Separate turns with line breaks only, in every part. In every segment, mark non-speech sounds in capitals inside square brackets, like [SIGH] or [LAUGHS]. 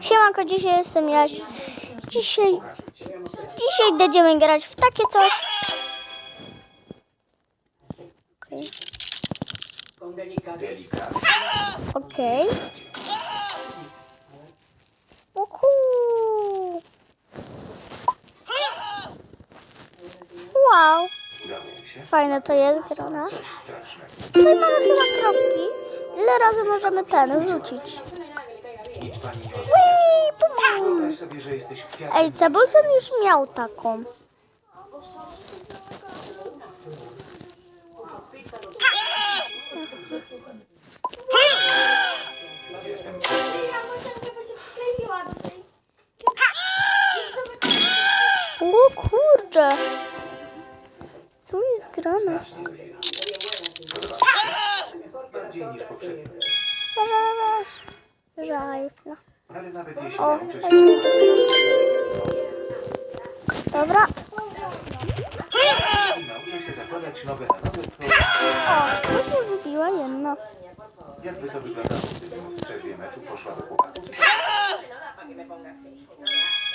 Siemanko, dzisiaj jestem Jaś. Dzisiaj, dzisiaj będziemy grać w takie coś. Okej.
Delikatnie.
Okej. Uhu. Wow, fajne to jest grona. Tutaj mamy chyba kropki. Ile razy możemy ten rzucić?
Nic pani Wyobraź sobie, że jesteś kwiatem.
Ej, Cebulson już miał taką.
Jestem
O kurczę. Co jest grane?
strasznie. Bardziej niż poprzednio.
Rajfla.
Ale nawet jeśli
O,
nauczę
ja
się...
się... Dobra.
Jeśli nauczę się zakładać nowe na nowe, to...
O, to się wybiła jedna.
Jakby to wyglądało, gdybym w przerwie meczu poszła do chłopaków?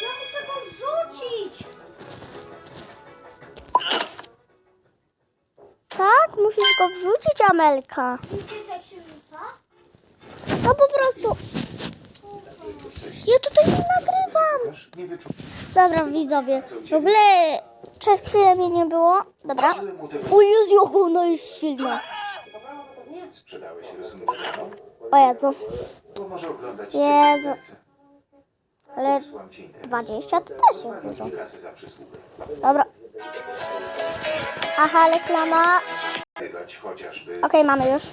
Ja muszę go rzucić!
Tak? Musisz go wrzucić, Amelka.
Widzisz jak się rzuca?
No po prostu. Ja tutaj nie nagrywam. Dobra, widzowie. W ogóle przez chwilę mnie nie było. Dobra. O Jezu, ona jest silna. O Jezu. Jezu. Ale
Wysłam ci internet.
20 to też jest dużo. Dobra. Aha, reklama. Okej, mamy już.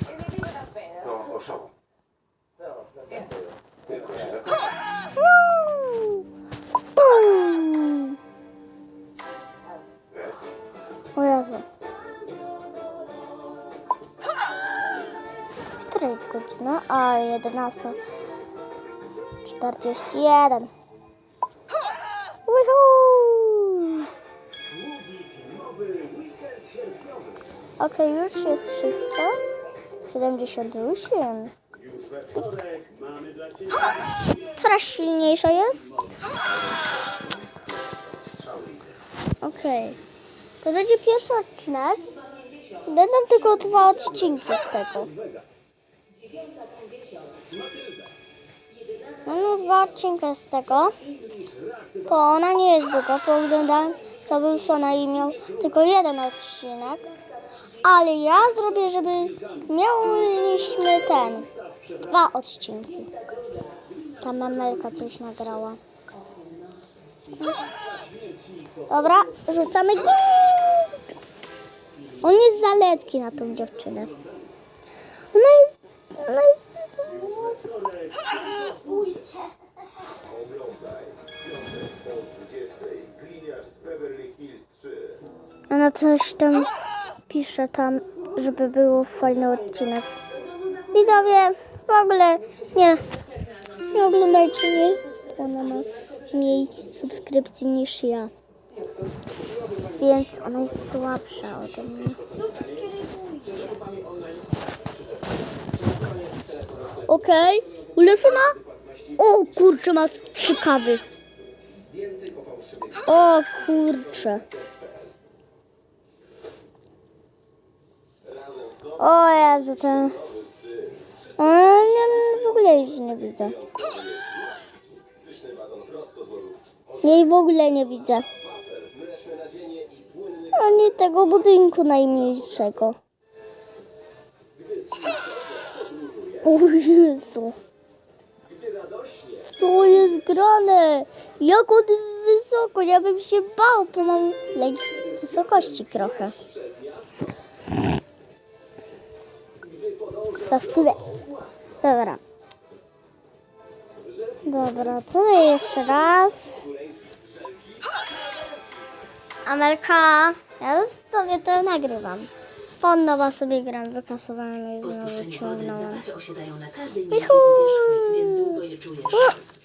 Godzina? A, 11. 41. Woohoo! Okej, już jest wszystko. 78. Coraz silniejsza jest. Okej. To będzie pierwszy odcinek. Będą tylko dwa odcinki z tego. Mamy dwa odcinki z tego. Bo ona nie jest długa, bo oglądałem co Wilsona i miał tylko jeden odcinek. Ale ja zrobię, żeby mieliśmy ten. Dwa odcinki. Ta mamelka coś nagrała. Dobra, rzucamy. On jest zaletki na tą dziewczynę. Ona jest... Ona jest... Ona coś tam pisze tam, żeby był fajny odcinek. Widzowie, w ogóle nie, nie oglądajcie jej. Ona ma mniej subskrypcji niż ja. Więc ona jest słabsza ode mnie. Okej, ulepszona? O kurczę, ma trzy kawy. O kurczę. O Jezu, ten... O, nie, w ogóle już nie widzę. Jej w ogóle nie widzę. Ani tego budynku najmniejszego. O Jezu. Co jest grane? Jak on wysoko? Ja bym się bał, bo mam lęk wysokości trochę. Zaskywę. Dobra. Dobra, to jeszcze raz. Amelka, ja sobie to nagrywam. Od nowa sobie gram, wykasowałem i znowu ciągnąłem. Juhu!
powierzchni, więc długo je czujesz.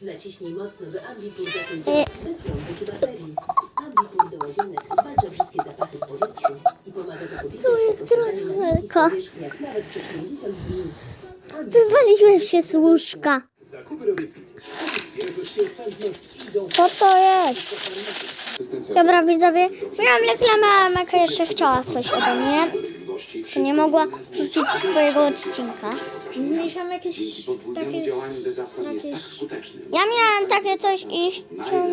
Naciśnij mocno do Ambipur zakończenia bez baterii. Ambipur do łazienek zwalcza brzydkie zapachy w powietrzu i pomaga zapobiegać
Co jest
ich osiadaniu
grane,
na powierzchniach nawet przez 50 dni.
Wywaliłem się z łóżka.
Zakupy robię w
Co to jest? Dobra, widzowie, miałam reklamę, a Meka jeszcze chciała coś ode mnie. To nie mogła rzucić swojego odcinka. Mieliśmy jakieś takie...
jest tak.
Ja miałam takie coś i chciałam...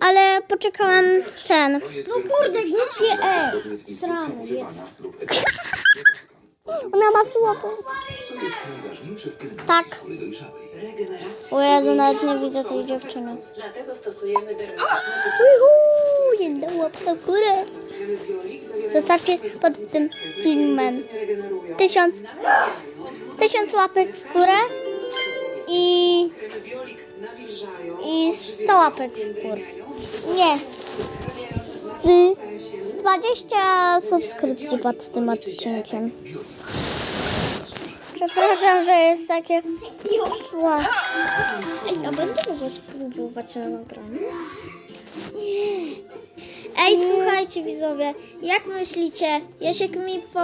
Ale poczekałam ten. No kurde, głupie e.
Lub [LAUGHS]
Ona ma słabo. Tak. O Jezu, nawet nie widzę tej dziewczyny.
Dlatego stosujemy dermatyczne
Uhu, jedna łapka w górę. Zostawcie pod tym filmem tysiąc, tysiąc łapek w górę i, i 100 łapek w górę. Nie, z 20 subskrypcji pod tym odcinkiem. Przepraszam, że jest takie łatwe. Ej, a będę mogła spróbować na nagraniu? Ej, słuchajcie widzowie, jak myślicie, Jasiek mi po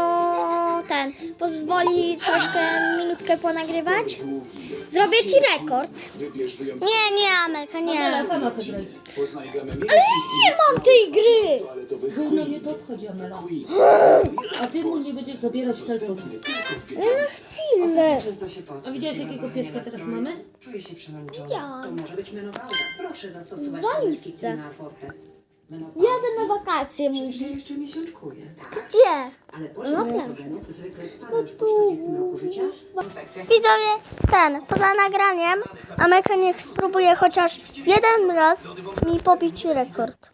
ten pozwoli troszkę minutkę ponagrywać? Zrobię ci rekord. Nie, nie, Amelka, nie.
Sama sobie radzi.
Nie mam tej gry.
Gówno mnie to obchodzi, Amela. A ty mu nie będziesz zabierać telefonu.
No chwilę.
Często się.
A widziałeś jakiego pieska teraz mamy?
Czuję się przemęczona.
Widziałam.
To może być menopauza. Proszę zastosować
Walizce.
na forte.
Jadę na wakacje,
Przecież
mówi.
ja jeszcze miesiączkuję. Tak,
Gdzie?
ale poziom
No tak.
estrogenów zwykle spada już po 40 roku życia. Infekcja.
Widzowie, ten, poza nagraniem, Amelka niech spróbuje chociaż jeden raz mi pobić rekord.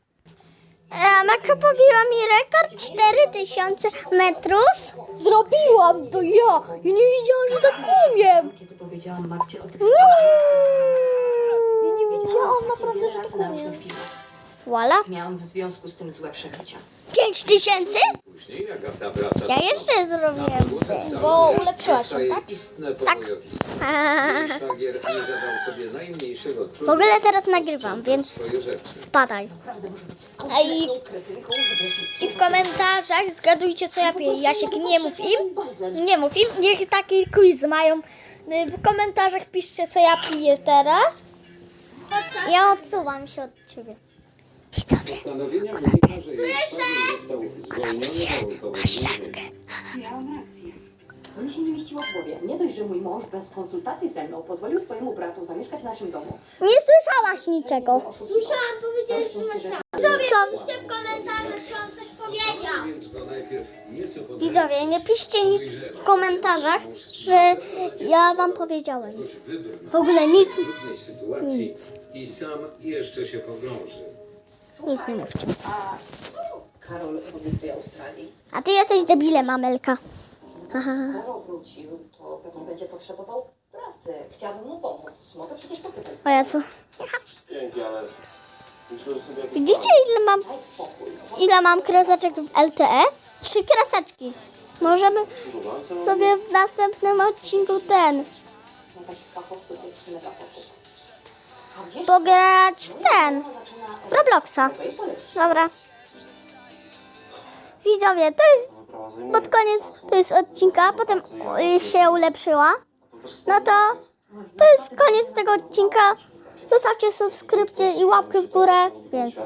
E, Amelka pobiła mi rekord 4000 metrów. Zrobiłam to ja. Ja nie wiedziałam, że tak umiem.
Kiedy powiedziałam Magdzie o tych
Ja nie wiedziałam naprawdę, że tak umiem. Voila.
Miałam w związku z tym złe przeżycia.
5000?
Później Agata wraca
Ja jeszcze zrobiłem, bo ulepszyłaś się, tak?
istne
Tak. [LAUGHS]
Szwagier nie zadał sobie najmniejszego trudu.
W ogóle teraz nagrywam, więc
Swoje rzeczy.
spadaj. I w komentarzach zgadujcie, co ja piję. Jasiek, nie mów im. Nie mów im. Niech taki quiz mają. Y, W komentarzach piszcie, co ja piję teraz. Ja odsuwam się od ciebie. Widzowie.
Postanowienia wynika, że jej szwagier został zwolniony warunkowo z więzienia.
Miałam rację. To mi się nie mieściło w głowie. Nie dość, że mój mąż bez konsultacji ze mną pozwolił swojemu bratu zamieszkać w naszym domu.
Nie słyszałaś niczego.
Słyszałam, powiedziałeś, że masz rację.
Widzowie,
Piszcie w komentarzach, czy on coś powiedział.
Więc go najpierw nieco podręczył
widzowie, nie piszcie nic w komentarzach, że ja wam powiedziałem.
wybrnął
W ogóle nic,
trudnej sytuacji i sam jeszcze się pogrąży.
Nic nie mówcie.
A co Karol robi w tej Australii?
A ty jesteś debilem, Amelka.
Skoro wrócił, to pewnie będzie potrzebował pracy. Chciałabym mu pomóc. Mogę przecież popytać.
O Jezu.
Dzięki, ale myślę, że sobie jakiś
Widzicie, ile mam,
Daj spokój.
ile mam kreseczek w LTE? Trzy kreseczki. Możemy
budowlance
sobie w następnym odcinku ten
No takich fachowców jest mega potrzeb.
Pograć w ten, w Robloxa. Dobra. Widzowie, to jest pod koniec to jest odcinka, potem się ulepszyła. No to to jest koniec tego odcinka. Zostawcie subskrypcję i łapkę w górę, więc.